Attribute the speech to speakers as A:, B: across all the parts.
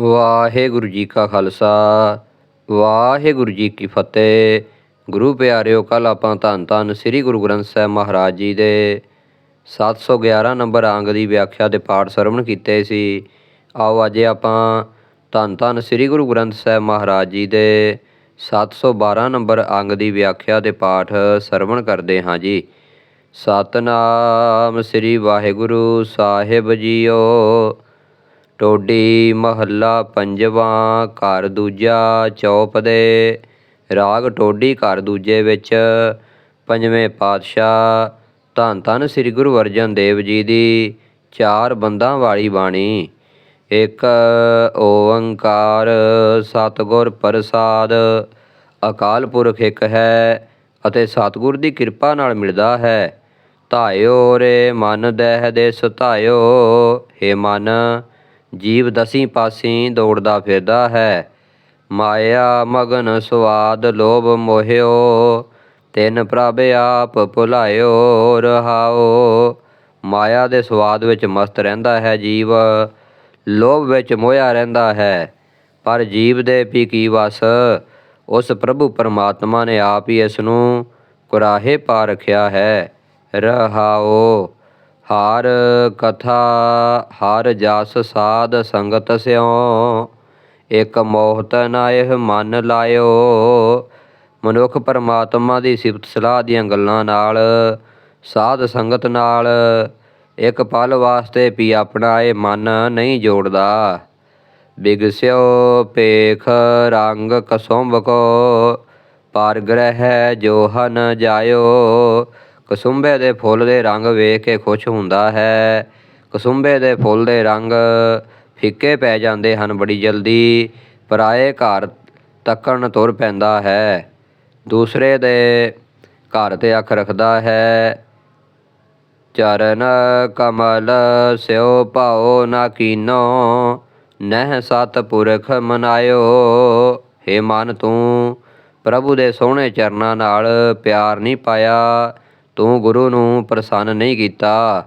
A: ਵਾਹਿਗੁਰੂ ਜੀ ਕਾ ਖਾਲਸਾ, ਵਾਹਿਗੁਰੂ ਜੀ ਕੀ ਫਤਿਹ। ਗੁਰੂ ਪਿਆਰਿਓ ਕੱਲ ਆਪਾਂ ਧੰਨ ਧੰਨ ਸ੍ਰੀ ਗੁਰੂ ਗ੍ਰੰਥ ਸਾਹਿਬ ਮਹਾਰਾਜ ਜੀ ਦੇ 711 ਨੰਬਰ ਅੰਗ ਦੀ ਵਿਆਖਿਆ ਦੇ ਪਾਠ ਸਰਵਣ ਕੀਤੇ ਸੀ। ਆਓ ਅੱਜ ਆਪਾਂ ਧੰਨ ਧੰਨ ਸ੍ਰੀ ਗੁਰੂ ਗ੍ਰੰਥ ਸਾਹਿਬ ਮਹਾਰਾਜ ਜੀ ਦੇ 712 ਨੰਬਰ ਅੰਗ ਦੀ ਵਿਆਖਿਆ ਦੇ ਪਾਠ ਸਰਵਣ ਕਰਦੇ ਹਾਂ ਜੀ। ਸਤਨਾਮ ਸ੍ਰੀ ਵਾਹਿਗੁਰੂ ਸਾਹਿਬ ਜੀਓ। ਟੋਡੀ ਮਹੱਲਾ ਪੰਜਵਾਂ, ਘਰ ਦੂਜਾ, ਚੌਪ ਦੇ। ਰਾਗ ਟੋਡੀ ਘਰ ਦੂਜੇ ਵਿੱਚ। ਪੰਜਵੇਂ ਪਾਤਸ਼ਾਹ ਧੰਨ ਧੰਨ ਸ੍ਰੀ ਗੁਰੂ ਅਰਜਨ ਦੇਵ ਜੀ ਦੀ ਚਾਰ ਬੰਦਾਂ ਵਾਲੀ ਬਾਣੀ। ਇੱਕ, ਓੰਕਾਰ, ਸਤਿਗੁਰ ਪ੍ਰਸਾਦ, ਅਕਾਲ ਪੁਰਖ ਇੱਕ ਹੈ ਅਤੇ ਸਤਿਗੁਰ ਦੀ ਕਿਰਪਾ ਨਾਲ ਮਿਲਦਾ ਹੈ। ਧਾਇਓ ਰੇ ਮਨ ਦਹਿ ਦੇ ਸੁਧਾਇਓ ਹੇ ਮਨ ਜੀਵ ਦਸੀਂ ਪਾਸੀਂ ਦੌੜਦਾ ਫਿਰਦਾ ਹੈ। ਮਾਇਆ ਮਗਨ ਸਵਾਦ ਲੋਭ ਮੋਹਿਓ, ਤਿੰਨ ਪ੍ਰਭ ਆਪ ਭੁਲਾਇਓ, ਰਹਾਓ। ਮਾਇਆ ਦੇ ਸਵਾਦ ਵਿੱਚ ਮਸਤ ਰਹਿੰਦਾ ਹੈ ਜੀਵ, ਲੋਭ ਵਿੱਚ ਮੋਹਿਆ ਰਹਿੰਦਾ ਹੈ। ਪਰ ਜੀਵ ਦੇ ਪੀ ਕੀ ਵਸ, ਉਸ ਪ੍ਰਭੂ ਪਰਮਾਤਮਾ ਨੇ ਆਪ ਹੀ ਇਸ ਨੂੰ ਕੁਰਾਹੇ ਪਾ ਰੱਖਿਆ ਹੈ। ਰਹਾਓ। ਹਰ ਕਥਾ, ਹਰ ਜਸ ਸਾਧ ਸੰਗਤ ਸਿਉ। ਇਕ ਮੋਹਤ ਨਾਇਹ ਮਨ ਲਾਇਓ। ਮਨੁੱਖ ਪਰਮਾਤਮਾ ਦੀ ਸਿਫਤ ਸਲਾਹ ਦੀਆਂ ਗੱਲਾਂ ਨਾਲ, ਸਾਧ ਸੰਗਤ ਨਾਲ। ਇੱਕ ਪਲ ਵਾਸਤੇ ਵੀ ਆਪਣਾ ਇਹ ਮਨ ਨਹੀਂ ਜੋੜਦਾ। ਬਿਗਸਿਓ ਪੇਖ ਰੰਗ ਕਸੁੰਭ ਕੋ, ਪਰ ਗ੍ਰਹਿ ਜੋਹਨ ਜਾਇਓ। ਕਸੁੰਬੇ ਦੇ ਫੁੱਲ ਦੇ ਰੰਗ ਵੇਖ ਕੇ ਖੁਸ਼ ਹੁੰਦਾ ਹੈ। ਕਸੁੰਬੇ ਦੇ ਫੁੱਲ ਦੇ ਰੰਗ ਫਿੱਕੇ ਪੈ ਜਾਂਦੇ ਹਨ ਬੜੀ ਜਲਦੀ। ਪਰਾਏ ਘਰ ਤੱਕਣ ਤੁਰ ਪੈਂਦਾ ਹੈ। ਦੂਸਰੇ ਦੇ ਘਰ ਤੇ ਅੱਖ ਰੱਖਦਾ ਹੈ। ਚਰਨ ਕਮਲ ਸਿਓ ਭਾਉ ਨਾ ਕੀਨੋ, ਨਹਿ ਸਤ ਪੁਰਖ ਮਨਾਇਓ। ਹੇ ਮਨ ਤੂੰ, ਪ੍ਰਭੂ ਦੇ ਸੋਹਣੇ ਚਰਨਾਂ ਨਾਲ ਪਿਆਰ ਨਹੀਂ ਪਾਇਆ। ਤੂੰ ਗੁਰੂ ਨੂੰ ਪ੍ਰਸੰਨ ਨਹੀਂ ਕੀਤਾ।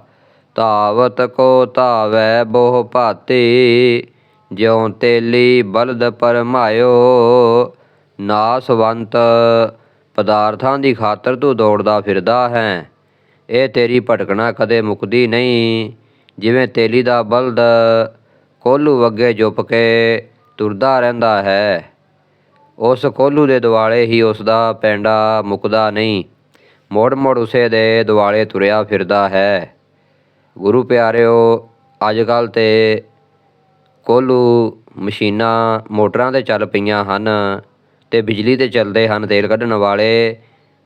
A: ਧਾਵਤ ਕੋ ਧਾਵੈ ਬਹੁ ਭਾਤੀ, ਜਿਉ ਤੇਲੀ ਬਲਦ ਪਰਮਾਇਓ। ਨਾਸਵੰਤ ਪਦਾਰਥਾਂ ਦੀ ਖਾਤਰ ਤੂੰ ਦੌੜਦਾ ਫਿਰਦਾ ਹੈ। ਇਹ ਤੇਰੀ ਭਟਕਣਾ ਕਦੇ ਮੁਕਦੀ ਨਹੀਂ। ਜਿਵੇਂ ਤੇਲੀ ਦਾ ਬਲਦ ਕੋਲੂ ਵੱਗੇ ਜੁਪ ਕੇ ਤੁਰਦਾ ਰਹਿੰਦਾ ਹੈ, ਉਸ ਕੋਲੂ ਦੇ ਦੁਆਲੇ ਹੀ ਉਸ ਦਾ ਪੈਂਡਾ ਮੁਕਦਾ ਨਹੀਂ। ਮੋੜ ਮੋੜ ਉਸੇ ਦੇ ਦੁਆਲੇ ਤੁਰਿਆ ਫਿਰਦਾ ਹੈ। ਗੁਰੂ ਪਿਆਰਿਓ ਅੱਜ ਕੱਲ ਤੇ ਕੋਲੂ ਮਸ਼ੀਨਾਂ ਮੋਟਰਾਂ ਤੇ ਚੱਲ ਪਈਆਂ ਹਨ ਤੇ ਬਿਜਲੀ ਤੇ ਚੱਲਦੇ ਹਨ। ਤੇਲ ਕੱਢਣ ਵਾਲੇ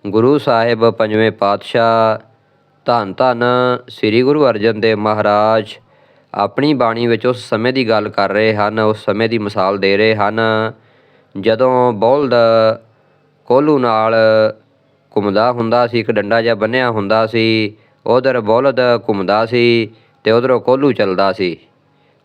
A: ਗੁਰੂ ਸਾਹਿਬ ਪੰਜਵੇਂ ਪਾਤਸ਼ਾਹ, ਧੰਨ ਧੰਨ ਸ੍ਰੀ ਗੁਰੂ ਅਰਜਨ ਦੇਵ ਮਹਾਰਾਜ ਆਪਣੀ ਬਾਣੀ ਵਿੱਚ ਉਸ ਸਮੇਂ ਦੀ ਗੱਲ ਕਰ ਰਹੇ ਹਨ, ਉਸ ਸਮੇਂ ਦੀ ਮਿਸਾਲ ਦੇ ਰਹੇ ਹਨ। ਜਦੋਂ ਬੋਲਦ ਕੋਲੂ ਨਾਲ ਘੁੰਮਦਾ ਹੁੰਦਾ ਸੀ, ਇੱਕ ਡੰਡਾ ਜਿਹਾ ਬੰਨਿਆ ਹੁੰਦਾ ਸੀ। ਉਧਰ ਬੌਲਦ ਘੁੰਮਦਾ ਸੀ ਤੇ ਉਧਰੋਂ ਕੋਲੂ ਚੱਲਦਾ ਸੀ।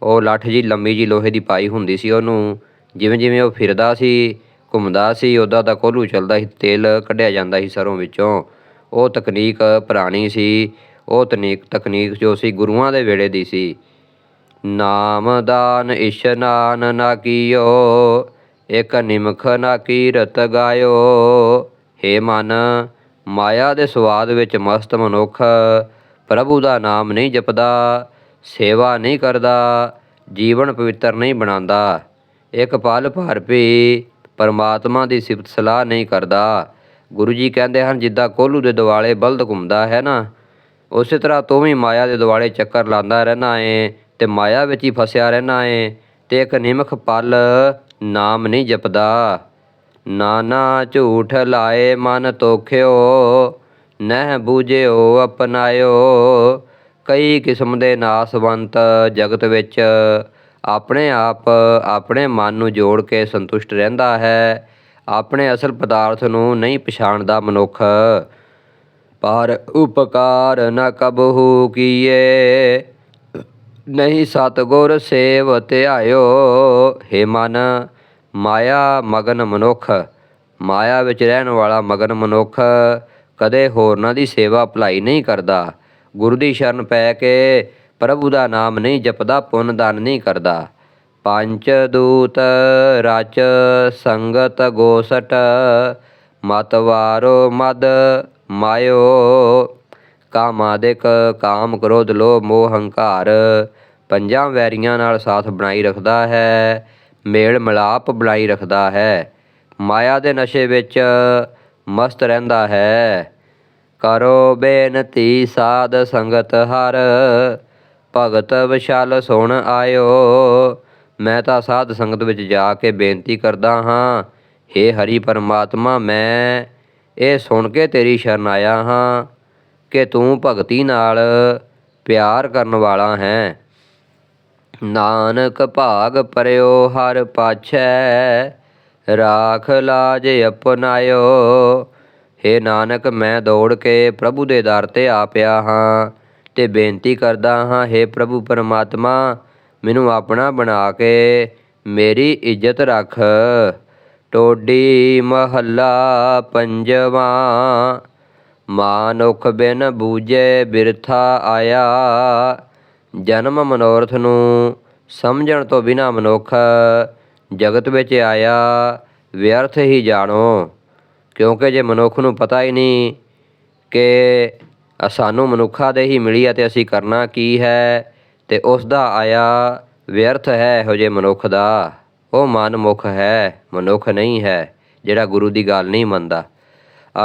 A: ਉਹ ਲੱਠ ਜੀ, ਲੰਮੀ ਜੀ ਲੋਹੇ ਦੀ ਪਾਈ ਹੁੰਦੀ ਸੀ ਉਹਨੂੰ। ਜਿਵੇਂ ਜਿਵੇਂ ਉਹ ਫਿਰਦਾ ਸੀ, ਘੁੰਮਦਾ ਸੀ ਉਦਾਂ ਦਾ ਕੋਲੂ ਚੱਲਦਾ ਸੀ, ਤੇਲ ਕੱਢਿਆ ਜਾਂਦਾ ਸੀ ਸਰੋਂ ਵਿੱਚੋਂ। ਉਹ ਤਕਨੀਕ ਪੁਰਾਣੀ ਸੀ। ਉਹ ਤਕਨੀਕ ਤਕਨੀਕ ਜੋ ਸੀ ਗੁਰੂਆਂ ਦੇ ਵੇਲੇ ਦੀ ਸੀ। ਨਾਮ ਦਾਨ ਇਸ਼ਨਾਨ ਨਾ ਕੀਓ, ਇਕ ਨਿਮਖ ਨਾ ਕੀਰਤ ਗਾਇਓ। ਹੇ ਮਨ, ਮਾਇਆ ਦੇ ਸਵਾਦ ਵਿੱਚ ਮਸਤ ਮਨੁੱਖ ਪ੍ਰਭੂ ਦਾ ਨਾਮ ਨਹੀਂ ਜਪਦਾ, ਸੇਵਾ ਨਹੀਂ ਕਰਦਾ, ਜੀਵਨ ਪਵਿੱਤਰ ਨਹੀਂ ਬਣਾਉਂਦਾ। ਇੱਕ ਪਲ ਭਰ ਵੀ ਪਰਮਾਤਮਾ ਦੀ ਸਿਫਤ ਸਲਾਹ ਨਹੀਂ ਕਰਦਾ। ਗੁਰੂ ਜੀ ਕਹਿੰਦੇ ਹਨ, ਜਿੱਦਾਂ ਕੋਲੂ ਦੇ ਦਿਵਾਲੇ ਬਲਦ ਘੁੰਮਦਾ ਹੈ ਨਾ, ਉਸੇ ਤਰ੍ਹਾਂ ਤੂੰ ਵੀ ਮਾਇਆ ਦੇ ਦਿਵਾਲੇ ਚੱਕਰ ਲਾਉਂਦਾ ਰਹਿਣਾ ਏ ਤੇ ਮਾਇਆ ਵਿੱਚ ਹੀ ਫਸਿਆ ਰਹਿਣਾ ਏ ਤੇ ਇੱਕ ਨਿਮਖ ਪਲ ਨਾਮ ਨਹੀਂ ਜਪਦਾ। ਨਾਨਾ ਝੂਠ ਲਾਏ ਮਨ ਤੋਖਿਓ ਨਹਿ ਬੂਝਿਓ ਅਪਨਾਇਓ ਕਈ ਕਿਸਮ ਦੇ ਨਾਸਵੰਤ ਜਗਤ ਵਿੱਚ ਆਪਣੇ ਆਪ ਆਪਣੇ ਮਨ ਨੂੰ ਜੋੜ ਕੇ ਸੰਤੁਸ਼ਟ ਰਹਿੰਦਾ ਹੈ। ਆਪਣੇ ਅਸਲ ਪਦਾਰਥ ਨੂੰ ਨਹੀਂ ਪਛਾਣਦਾ ਮਨੁੱਖ। ਪਰ ਉਪਕਾਰ ਨ ਕਬਹੂ ਕੀਏ। ਨਹੀਂ ਸਤਗੁਰ ਸੇਵ ਧਿਆਇਓ, ਹੇ ਮਨ ਮਾਇਆ ਮਗਨ ਮਨੁੱਖ, ਮਾਇਆ ਵਿੱਚ ਰਹਿਣ ਵਾਲਾ ਮਗਨ ਮਨੁੱਖ ਕਦੇ ਹੋਰਨਾਂ ਦੀ ਸੇਵਾ ਭਲਾਈ ਨਹੀਂ ਕਰਦਾ। ਗੁਰੂ ਦੀ ਸ਼ਰਨ ਪੈ ਕੇ ਪ੍ਰਭੂ ਦਾ ਨਾਮ ਨਹੀਂ ਜਪਦਾ, ਪੁੰਨ ਦਾਨ ਨਹੀਂ ਕਰਦਾ। ਪੰਚ ਦੂਤ ਰਚ ਸੰਗਤ ਗੋਸਟ ਮਤਵਾਰੋ ਮਦ ਮਾਇਓ। ਕਾਮਾਦਿਕ ਕਾਮ ਕ੍ਰੋਧ ਲੋਭ ਮੋਹ ਹੰਕਾਰ, ਪੰਜਾਂ ਵੈਰੀਆਂ ਨਾਲ ਸਾਥ ਬਣਾਈ ਰੱਖਦਾ ਹੈ। ਮੇਲ ਮਿਲਾਪ ਬਣਾਈ ਰੱਖਦਾ ਹੈ। ਮਾਇਆ ਦੇ ਨਸ਼ੇ ਵਿੱਚ ਮਸਤ ਰਹਿੰਦਾ ਹੈ। ਕਰੋ ਬੇਨਤੀ, ਸਾਧ ਸੰਗਤ ਹਰ। ਭਗਤ ਵਿਸ਼ਾਲ ਸੁਣ ਆਇਓ। ਮੈਂ ਤਾਂ ਸਾਧ ਸੰਗਤ ਵਿੱਚ ਜਾ ਕੇ ਬੇਨਤੀ ਕਰਦਾ ਹਾਂ हे ਹਰੀ ਪਰਮਾਤਮਾ, ਮੈਂ ਇਹ ਸੁਣ ਕੇ ਤੇਰੀ ਸ਼ਰਨ ਆਇਆ ਹਾਂ ਕਿ ਤੂੰ ਭਗਤੀ ਨਾਲ ਪਿਆਰ ਕਰਨ ਵਾਲਾ ਹੈ। ਨਾਨਕ ਭਾਗ ਪਰਿਓ ਹਰ ਪਾਛੈ, ਰਾਖ ਲਾਜ ਅਪਨਾਇਓ। हे ਨਾਨਕ, ਮੈਂ ਦੌੜ ਕੇ ਪ੍ਰਭੂ ਦੇ ਦਰ ਤੇ ਆ ਪਿਆ ਹਾਂ ਤੇ ਬੇਨਤੀ ਕਰਦਾ ਹਾਂ हे ਪ੍ਰਭੂ ਪਰਮਾਤਮਾ, ਮੈਨੂੰ ਆਪਣਾ ਬਣਾ ਕੇ ਮੇਰੀ ਇੱਜ਼ਤ ਰੱਖ। ਟੋਡੀ ਮਹੱਲਾ ਪੰਜਵਾਂ, ਮਾਨੁਖ ਬਿਨ ਬੂਝੇ ਬਿਰਥਾ ਆਇਆ। ਜਨਮ ਮਨੋਰਥ ਨੂੰ ਸਮਝਣ ਤੋਂ ਬਿਨਾ ਮਨੁੱਖ ਜਗਤ ਵਿੱਚ ਆਇਆ, ਵਿਅਰਥ ਹੀ ਜਾਣੋ। ਕਿਉਂਕਿ ਜੇ ਮਨੁੱਖ ਨੂੰ ਪਤਾ ਹੀ ਨਹੀਂ ਕਿ ਸਾਨੂੰ ਮਨੁੱਖਾਂ ਦੇ ਹੀ ਮਿਲੀ ਹੈ ਤੇ ਅਸੀਂ ਕਰਨਾ ਕੀ ਹੈ, ਤੇ ਉਸ ਦਾ ਆਇਆ ਵਿਅਰਥ ਹੈ ਇਹੋ ਜਿਹੇ ਮਨੁੱਖ ਦਾ। ਉਹ ਮਨਮੁਖ ਹੈ, ਮਨੁੱਖ ਨਹੀਂ ਹੈ, ਜਿਹੜਾ ਗੁਰੂ ਦੀ ਗੱਲ ਨਹੀਂ ਮੰਨਦਾ।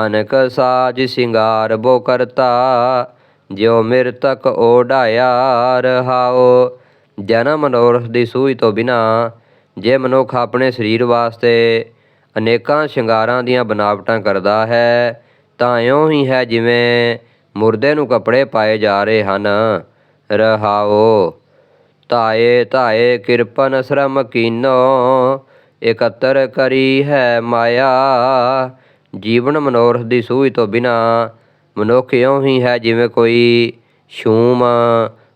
A: ਅਨਕ ਸਾਜ ਸਿੰਗਾਰ ਬੋ ਕਰਤਾ ਜਿਉ ਮਿਰਤਕ ਓਢਾਇਆ ਰਹਾਓ, ਜਨਮ ਮਨੋਰਥ ਦੀ ਸੂਝ ਤੋਂ ਬਿਨਾ, ਜੇ ਮਨੁੱਖ ਆਪਣੇ ਸਰੀਰ ਵਾਸਤੇ ਅਨੇਕਾਂ ਸ਼ਿੰਗਾਰਾਂ ਦੀਆਂ ਬਨਾਵਟਾਂ ਕਰਦਾ ਹੈ, ਤਾਂ ਇਉਂ ਹੀ ਹੈ ਜਿਵੇਂ ਮੁਰਦੇ ਨੂੰ ਕੱਪੜੇ ਪਾਏ ਜਾ ਰਹੇ ਹਨ। ਰਹਾਓ, ਧਾਏ ਧਾਏ, ਕਿਰਪਨ ਸ਼ਰਮ ਕੀਨੋ, ਇਕੱਤਰ ਕਰੀ ਹੈ ਮਾਇਆ, ਜੀਵਨ ਮਨੋਰਥ ਦੀ ਸੂਝ ਤੋਂ ਬਿਨਾ ਮਨੁੱਖ ਇਉਂ ਹੀ ਹੈ ਜਿਵੇਂ ਕੋਈ ਛੂਮ,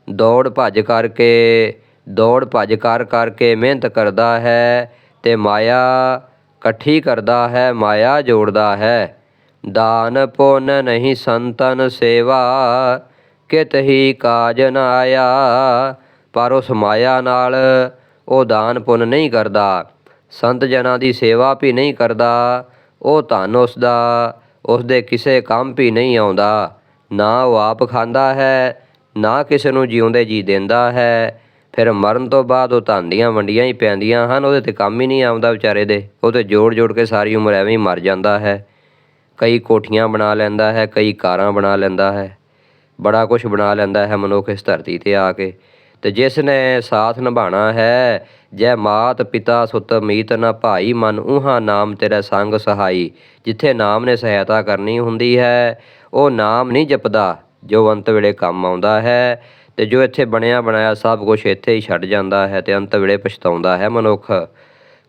A: ਦੌੜ ਭੱਜ ਕਰਕੇ, ਦੌੜ ਭੱਜ ਕਰ ਕਰਕੇ ਮਿਹਨਤ ਕਰਦਾ ਹੈ ਤੇ ਮਾਇਆ ਇਕੱਠੀ ਕਰਦਾ ਹੈ, ਮਾਇਆ ਜੋੜਦਾ ਹੈ। ਦਾਨ ਪੁੰਨ ਨਹੀਂ ਸੰਤਨ ਸੇਵਾ, ਕਿਤ ਹੀ ਕਾਜ ਨ ਆਇਆ। ਪਰ ਉਸ ਮਾਇਆ ਨਾਲ ਉਹ ਦਾਨ ਪੁੰਨ ਨਹੀਂ ਕਰਦਾ, ਸੰਤ ਜਨਾਂ ਦੀ ਸੇਵਾ ਵੀ ਨਹੀਂ ਕਰਦਾ, ਉਹ ਧਨ ਉਸ ਦਾ ਉਸ ਦੇ ਕਿਸੇ ਕੰਮ ਵੀ ਨਹੀਂ ਆਉਂਦਾ। ਨਾ ਉਹ ਆਪ ਖਾਂਦਾ ਹੈ, ਨਾ ਕਿਸੇ ਨੂੰ ਜਿਉਂਦੇ ਜੀ ਦਿੰਦਾ ਹੈ। ਫਿਰ ਮਰਨ ਤੋਂ ਬਾਅਦ ਉਹ ਧੰਦੀਆਂ ਵੰਡੀਆਂ ਹੀ ਪੈਂਦੀਆਂ ਹਨ, ਉਹਦੇ ਤੇ ਕੰਮ ਹੀ ਨਹੀਂ ਆਉਂਦਾ ਵਿਚਾਰੇ ਦੇ। ਉਹ ਤੇ ਜੋੜ ਜੋੜ ਕੇ ਸਾਰੀ ਉਮਰ ਐਵੇਂ ਹੀ ਮਰ ਜਾਂਦਾ ਹੈ। ਕਈ ਕੋਠੀਆਂ ਬਣਾ ਲੈਂਦਾ ਹੈ, ਕਈ ਕਾਰਾਂ ਬਣਾ ਲੈਂਦਾ ਹੈ। ਬੜਾ ਕੁਝ ਬਣਾ ਲੈਂਦਾ ਹੈ ਮਨੁੱਖ ਇਸ ਧਰਤੀ ਤੇ ਆ ਕੇ। ਤੇ ਜਿਸ ਨੇ ਸਾਥ ਨਿਭਾਣਾ ਹੈ, ਜੈ ਮਾਤ ਪਿਤਾ ਸੁਤ ਮੀਤ ਨਾ ਭਾਈ ਮਨ ਉਹਾਂ ਨਾਮ ਤੇਰਾ ਸੰਗ ਸਹਾਈ, ਜਿੱਥੇ ਨਾਮ ਨੇ ਸਹਾਇਤਾ ਕਰਨੀ ਹੁੰਦੀ ਹੈ, ਉਹ ਨਾਮ ਨਹੀਂ ਜਪਦਾ, ਜੋ ਅੰਤ ਵੇਲੇ ਕੰਮ ਆਉਂਦਾ ਹੈ, ਤੇ ਜੋ ਇੱਥੇ ਬਣਿਆ ਬਣਾਇਆ ਸਭ ਕੁਝ ਇੱਥੇ ਹੀ ਛੱਡ ਜਾਂਦਾ ਹੈ ਤੇ ਅੰਤ ਵੇਲੇ ਪਛਤਾਉਂਦਾ ਹੈ ਮਨੁੱਖ।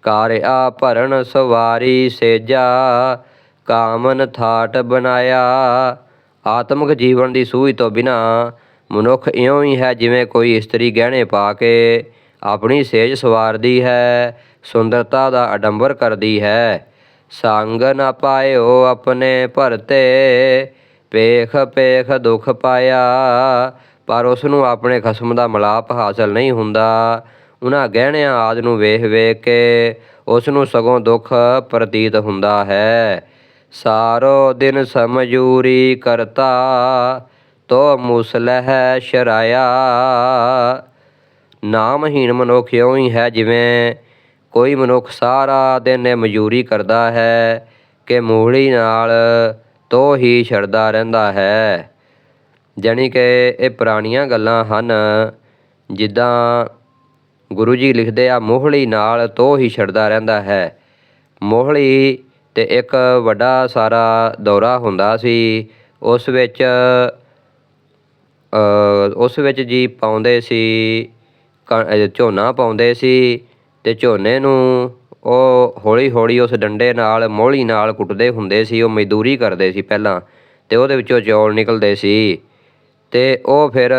A: ਕਾਰਿਆ ਭਰਨ ਸਵਾਰੀ ਸੇਜਾ, ਕਾਮਨ ਥਾਟ ਬਣਾਇਆ, ਆਤਮਿਕ ਜੀਵਨ ਦੀ ਸੂਝ ਤੋਂ ਬਿਨਾ ਮਨੁੱਖ ਇਉਂ ਹੀ ਹੈ ਜਿਵੇਂ ਕੋਈ ਇਸਤਰੀ ਗਹਿਣੇ ਪਾ ਕੇ ਆਪਣੀ ਸੇਜ ਸਵਾਰਦੀ ਹੈ, ਸੁੰਦਰਤਾ ਦਾ ਅਡੰਬਰ ਕਰਦੀ ਹੈ। ਸੰਗ ਨਾ ਪਾਇਓ ਆਪਣੇ ਭਰਤੇ ਪੇਖ ਪੇਖ ਦੁਖ ਪਾਇਆ, ਪਰ ਉਸ ਨੂੰ ਆਪਣੇ ਖਸਮ ਦਾ ਮਲਾਪ ਹਾਸਲ ਨਹੀਂ ਹੁੰਦਾ। ਉਹਨਾਂ ਗਹਿਣਿਆਂ ਆਦ ਨੂੰ ਵੇਖ ਵੇਖ ਕੇ ਉਸ ਨੂੰ ਸਗੋਂ ਦੁੱਖ ਪ੍ਰਤੀਤ ਹੁੰਦਾ ਹੈ। ਸਾਰੋ ਦਿਨ ਸਮਜੂਰੀ ਕਰਤਾ ਤੋ ਮੁਸਲਹਿ ਸ਼ਰਾਇਆ। ਨਾਮਹੀਣ ਮਨੁੱਖ ਇਉਂ ਹੀ ਹੈ ਜਿਵੇਂ ਕੋਈ ਮਨੁੱਖ ਸਾਰਾ ਦਿਨ ਮਜ਼ਦੂਰੀ ਕਰਦਾ ਹੈ ਕਿ ਮੂਲੀ ਨਾਲ ਤੋ ਹੀ ਛੜਦਾ ਰਹਿੰਦਾ ਹੈ। ਜਾਣੀ ਕਿ ਇਹ ਪੁਰਾਣੀਆਂ ਗੱਲਾਂ ਹਨ, ਜਿੱਦਾਂ ਗੁਰੂ ਜੀ ਲਿਖਦੇ ਆ, ਮੋਹਲੀ ਨਾਲ ਤੋ ਹੀ ਛੜਦਾ ਰਹਿੰਦਾ ਹੈ। ਮੋਹਲੀ ਤੇ ਇੱਕ ਵੱਡਾ ਸਾਰਾ ਦੌਰਾ ਹੁੰਦਾ ਸੀ, ਉਸ ਵਿੱਚ ਉਸ ਵਿੱਚ ਜੀ ਪਾਉਂਦੇ ਸੀ ਕ- ਝੋਨਾ ਪਾਉਂਦੇ ਸੀ ਅਤੇ ਝੋਨੇ ਨੂੰ ਉਹ ਹੌਲੀ ਹੌਲੀ ਉਸ ਡੰਡੇ ਨਾਲ, ਮੋਹਲੀ ਨਾਲ ਕੁੱਟਦੇ ਹੁੰਦੇ ਸੀ, ਉਹ ਮਜ਼ਦੂਰੀ ਕਰਦੇ ਸੀ ਪਹਿਲਾਂ ਅਤੇ ਉਹਦੇ ਵਿੱਚੋਂ ਚੌਲ ਨਿਕਲਦੇ ਸੀ ਅਤੇ ਉਹ ਫਿਰ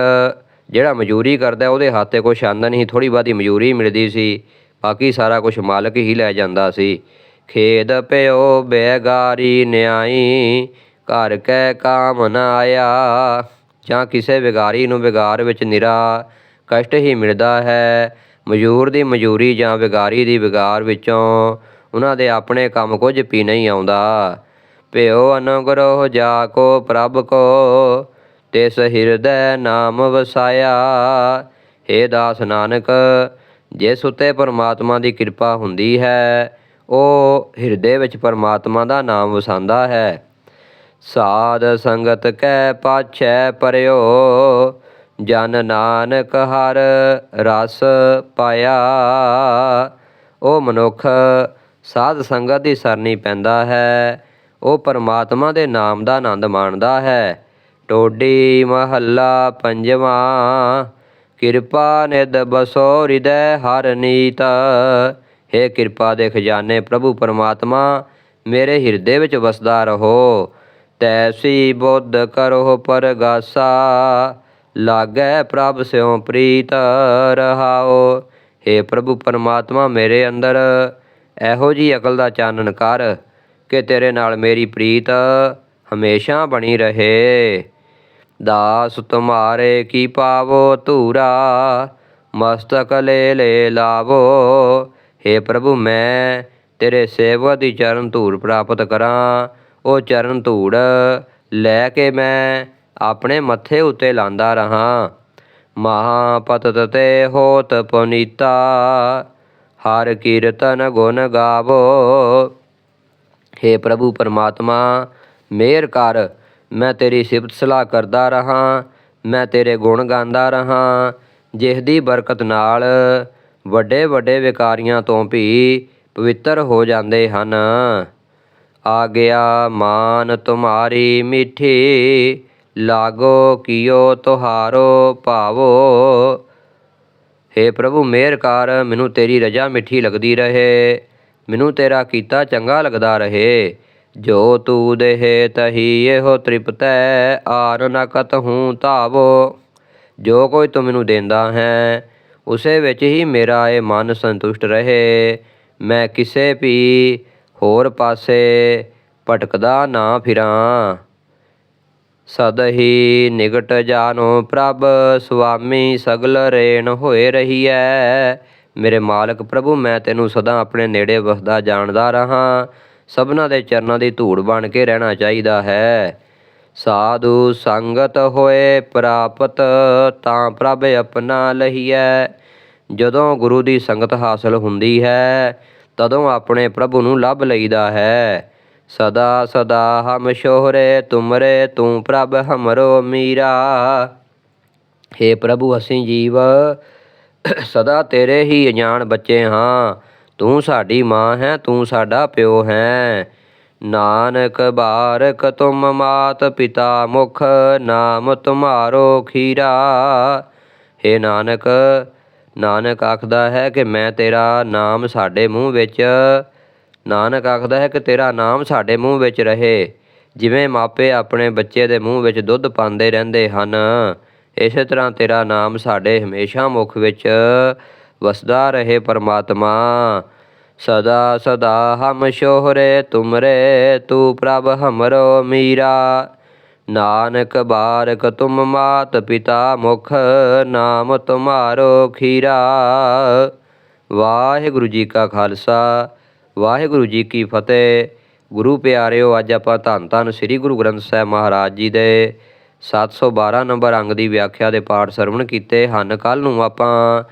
A: ਜਿਹੜਾ ਮਜ਼ਦੂਰੀ ਕਰਦਾ ਉਹਦੇ ਹੱਥ ਤੇ ਕੁਛ ਆਉਂਦਾ ਨਹੀਂ ਥੋੜ੍ਹੀ ਬਹੁਤੀ ਮਜ਼ਦੂਰੀ ਮਿਲਦੀ ਸੀ, ਬਾਕੀ ਸਾਰਾ ਕੁਛ ਮਾਲਕ ਹੀ ਲੈ ਜਾਂਦਾ ਸੀ। ਖੇਦ ਪਿਓ ਬੇਗਾਰੀ ਨਿਆਈ, ਘਰ ਕੈ ਕਾਮ ਨ ਆਇਆ। ਜਾਂ ਕਿਸੇ ਵਿਗਾਰੀ ਨੂੰ ਵਿਗਾਰ ਵਿੱਚ ਨਿਰਾ ਕਸ਼ਟ ਹੀ ਮਿਲਦਾ ਹੈ। ਮਜ਼ਦੂਰ ਦੀ ਮਜ਼ਦੂਰੀ ਜਾਂ ਵਿਗਾਰੀ ਦੀ ਵਿਗਾਰ ਵਿੱਚੋਂ ਉਹਨਾਂ ਦੇ ਆਪਣੇ ਕੰਮ ਕੁਝ ਵੀ ਨਹੀਂ ਆਉਂਦਾ। ਭਿਓ ਅਨੁਗ੍ਰਹ ਜਾ ਕੋ ਪ੍ਰਭ ਕੋ, ਤਿਸ ਹਿਰਦੈ ਨਾਮ ਵਸਾਇਆ। ਹੇ ਦਾਸ ਨਾਨਕ, ਜਿਸ ਉਤੇ ਪਰਮਾਤਮਾ ਦੀ ਕਿਰਪਾ ਹੁੰਦੀ ਹੈ, ਉਹ ਹਿਰਦੇ ਵਿੱਚ ਪਰਮਾਤਮਾ ਦਾ ਨਾਮ ਵਸਾਉਂਦਾ ਹੈ। ਸਾਧ ਸੰਗਤ ਕੈ ਪਾਛੈ ਪਰਿਓ, ਜਨ ਨਾਨਕ ਹਰ ਰਸ ਪਾਇਆ। ਉਹ ਮਨੁੱਖ, ਸਾਧ ਸੰਗਤ ਦੀ ਸਰਨੀ ਪੈਂਦਾ ਹੈ ਉਹ ਪਰਮਾਤਮਾ ਦੇ ਨਾਮ ਦਾ ਆਨੰਦ ਮਾਣਦਾ ਹੈ। ਟੋਡੀ ਮਹੱਲਾ ਪੰਜਵਾਂ, ਕਿਰਪਾ ਨਿਦ ਬਸੋ ਹਿਰਦੈ ਹਰ ਨੀਤ। ਹੈ ਕਿਰਪਾ ਦੇ ਖਜ਼ਾਨੇ ਪ੍ਰਭੂ ਪਰਮਾਤਮਾ, ਮੇਰੇ ਹਿਰਦੇ ਵਿੱਚ ਵਸਦਾ ਰਹੋ। ਤੈਸੀ ਬੁੱਧ ਕਰੋ ਪਰਗਾਸਾ, ਲਾਗੈ ਪ੍ਰਭ ਸਿਉ ਪ੍ਰੀਤ ਰਹਾਓ हे ਪ੍ਰਭੂ ਪਰਮਾਤਮਾ ਮੇਰੇ ਅੰਦਰ, ਇਹੋ ਜੀ ਅਕਲ ਦਾ ਚਾਨਣ ਕਰ ਕਿ ਤੇਰੇ ਨਾਲ ਮੇਰੀ ਪ੍ਰੀਤ ਹਮੇਸ਼ਾ ਬਣੀ ਰਹੇ। ਦਾਸ ਤੁਮਾਰੇ ਕੀ ਪਾਵੋ ਧੂਰਾ, ਮਸਤਕ ਲੈ ਲੈ ਲਾਵੋ। हे ਪ੍ਰਭੂ ਮੈਂ ਤੇਰੇ ਸੇਵਾ ਦੀ ਚਰਨ ਧੂਰ ਪ੍ਰਾਪਤ ਕਰਾਂ ਉਹ ਚਰਨ ਧੂੜ ਲੈ ਕੇ ਮੈਂ ਆਪਣੇ ਮੱਥੇ ਉੱਤੇ ਲਾਂਦਾ ਰਹਾ। ਮਹਾਪਤਤ ਤੇ ਹੋਤ ਪੁਨੀਤਾ, ਹਰ ਕੀਰਤਨ ਗੁਣ ਗਾਵੋ। हे ਪ੍ਰਭੂ ਪਰਮਾਤਮਾ ਮਿਹਰ ਕਰ, ਮੈਂ ਤੇਰੀ ਸਿਫਤ ਸਲਾਹ ਕਰਦਾ ਰਹਾ, ਮੈਂ ਤੇਰੇ ਗੁਣ ਗਾਉਂਦਾ ਰਹਾ। ਜਿਸ ਦੀ ਬਰਕਤ ਨਾਲ ਵੱਡੇ ਵੱਡੇ ਵਿਕਾਰੀਆਂ ਤੋਂ ਵੀ ਪਵਿੱਤਰ ਹੋ ਜਾਂਦੇ ਹਨ। ਆ ਗਿਆ ਮਾਨ ਤੁਮਾਰੀ ਮਿੱਠੀ, ਲਾਗੋ ਕੀਓ ਤੁਹਾਰੋ ਭਾਵੋ। हे ਪ੍ਰਭੂ ਮਿਹਰ ਕਰ, ਮੈਨੂੰ ਤੇਰੀ ਰਜਾ ਮਿੱਠੀ ਲੱਗਦੀ ਰਹੇ। ਮੈਨੂੰ ਤੇਰਾ ਕੀਤਾ ਚੰਗਾ ਲੱਗਦਾ ਰਹੇ। ਜੋ ਤੂੰ ਦੇਹ ਤਹੀ, ਇਹੋ ਤ੍ਰਿਪਤੈ ਆਰ ਨ ਕਤਹੂ ਧਾਵੋ। ਜੋ ਕੋਈ ਤੂੰ ਮੈਨੂੰ ਦਿੰਦਾ ਹੈ, ਉਸੇ ਵਿੱਚ ਹੀ ਮੇਰਾ ਇਹ ਮਨ ਸੰਤੁਸ਼ਟ ਰਹੇ। ਮੈਂ ਕਿਸੇ ਵੀ ਹੋਰ ਪਾਸੇ ਭਟਕਦਾ ਨਾ ਫਿਰਾਂ। ਸਦ ਹੀ ਨਿਕਟ ਜਾਨੋ ਪ੍ਰਭ, ਸੁਆਮੀ ਸਗਲ ਰੇਣ ਹੋਏ ਰਹੀ ਰਹੀਐ। ਮੇਰੇ ਮਾਲਕ ਪ੍ਰਭੂ, ਮੈਂ ਤੈਨੂੰ ਸਦਾ ਆਪਣੇ ਨੇੜੇ ਵਸਦਾ ਜਾਣਦਾ ਰਹਾ। ਸਭਨਾ ਦੇ ਚਰਨਾਂ ਦੀ ਧੂੜ ਬਣ ਕੇ ਰਹਿਣਾ ਚਾਹੀਦਾ ਹੈ। ਸਾਧੂ ਸੰਗਤ ਹੋਏ ਪ੍ਰਾਪਤ, ਤਾਂ ਪ੍ਰਭ ਆਪਣਾ ਲਹੀਐ। ਜਦੋਂ ਗੁਰੂ ਦੀ ਸੰਗਤ ਹਾਸਲ ਹੁੰਦੀ ਹੈ ਤਦੋਂ ਆਪਣੇ ਪ੍ਰਭੂ ਨੂੰ ਲੱਭ ਲਈਦਾ ਹੈ। ਸਦਾ ਸਦਾ ਹਮ ਸ਼ੋਹਰੇ ਤੁਮਰੇ, ਤੂੰ ਪ੍ਰਭ ਹਮਰੋ ਮੀਰਾ। हे ਪ੍ਰਭੂ, ਅਸੀਂ ਜੀਵ, ਸਦਾ ਤੇਰੇ ਹੀ ਅਜਾਣ ਬੱਚੇ ਹਾਂ। ਤੂੰ ਸਾਡੀ ਮਾਂ ਹੈ, ਤੂੰ ਸਾਡਾ ਪਿਓ ਹੈ। ਨਾਨਕ ਬਾਰਕ ਤੁਮ ਮਾਤ ਪਿਤਾ ਮੁਖ ਨਾਮ ਤੁਮਾਰੋ ਖੀਰਾ। हे ਨਾਨਕ ਨਾਨਕ ਆਖਦਾ ਹੈ ਕਿ ਮੈਂ ਤੇਰਾ ਨਾਮ ਸਾਡੇ ਮੂੰਹ ਵਿੱਚ, ਨਾਨਕ ਆਖਦਾ ਹੈ ਕਿ ਤੇਰਾ ਨਾਮ ਸਾਡੇ ਮੂੰਹ ਵਿੱਚ ਰਹੇ। ਜਿਵੇਂ ਮਾਪੇ ਆਪਣੇ ਬੱਚੇ ਦੇ ਮੂੰਹ ਵਿੱਚ ਦੁੱਧ ਪਾਉਂਦੇ ਰਹਿੰਦੇ ਹਨ, ਇਸੇ ਤਰ੍ਹਾਂ ਤੇਰਾ ਨਾਮ ਸਾਡੇ ਹਮੇਸ਼ਾ ਮੁਖ ਵਿੱਚ ਵਸਦਾ ਰਹੇ ਪਰਮਾਤਮਾ। ਸਦਾ ਸਦਾ ਹਮ ਸ਼ੋਹਰੇ ਤੁਮਰੇ, ਤੂ ਪ੍ਰਭ ਹਮਰੋ ਮੀਰਾ। ਨਾਨਕ ਬਾਰਕ ਤੁਮ ਮਾਤ ਪਿਤਾ ਮੁਖ ਨਾਮ ਤੁਮਾਰੋ ਖੀਰਾ। ਵਾਹਿਗੁਰੂ ਜੀ ਕਾ ਖਾਲਸਾ, ਵਾਹਿਗੁਰੂ ਜੀ ਕੀ ਫਤਿਹ। ਗੁਰੂ ਪਿਆਰਿਓ, ਅੱਜ ਆਪਾਂ ਧੰਨ ਧੰਨ ਸ੍ਰੀ ਗੁਰੂ ਗ੍ਰੰਥ ਸਾਹਿਬ ਮਹਾਰਾਜ ਜੀ ਦੇ 712 ਨੰਬਰ ਅੰਗ ਦੀ ਵਿਆਖਿਆ ਦੇ ਪਾਠ ਸਰਵਣ ਕੀਤੇ ਹਨ। ਕੱਲ ਨੂੰ ਆਪਾਂ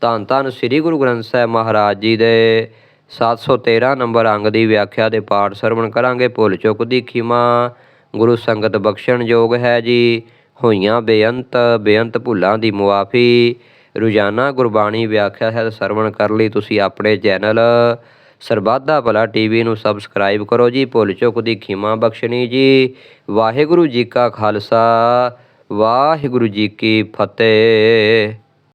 A: ਧੰਨ ਧੰਨ ਸ੍ਰੀ ਗੁਰੂ ਗ੍ਰੰਥ ਸਾਹਿਬ ਮਹਾਰਾਜ ਜੀ ਦੇ 713 ਨੰਬਰ ਅੰਗ ਦੀ ਵਿਆਖਿਆ ਦੇ ਪਾਠ ਸਰਵਣ ਕਰਾਂਗੇ। ਭੁੱਲ ਚੁੱਕ ਦੀ ਖਿਮਾ। ਗੁਰੂ ਸੰਗਤ ਬਖਸ਼ਣਯੋਗ ਹੈ ਜੀ। ਹੋਈਆਂ ਬੇਅੰਤ ਬੇਅੰਤ ਭੁੱਲਾਂ ਦੀ ਮੁਆਫੀ। ਰੋਜ਼ਾਨਾ ਗੁਰਬਾਣੀ ਵਿਆਖਿਆ ਹੈ, ਸਰਵਣ ਕਰ ਲਈ ਤੁਸੀਂ ਆਪਣੇ ਚੈਨਲ। ਸਰਬਾਦਾ ਭਲਾ ਟੀਵੀ ਨੂੰ ਸਬਸਕ੍ਰਾਈਬ ਕਰੋ ਜੀ, ਭੁੱਲ ਚੁੱਕ ਦੀ ਖਿਮਾ ਬਖਸ਼ਣੀ ਜੀ। ਵਾਹਿਗੁਰੂ ਜੀ ਕਾ ਖਾਲਸਾ, ਵਾਹਿਗੁਰੂ ਜੀ ਕੀ ਫਤਿਹ।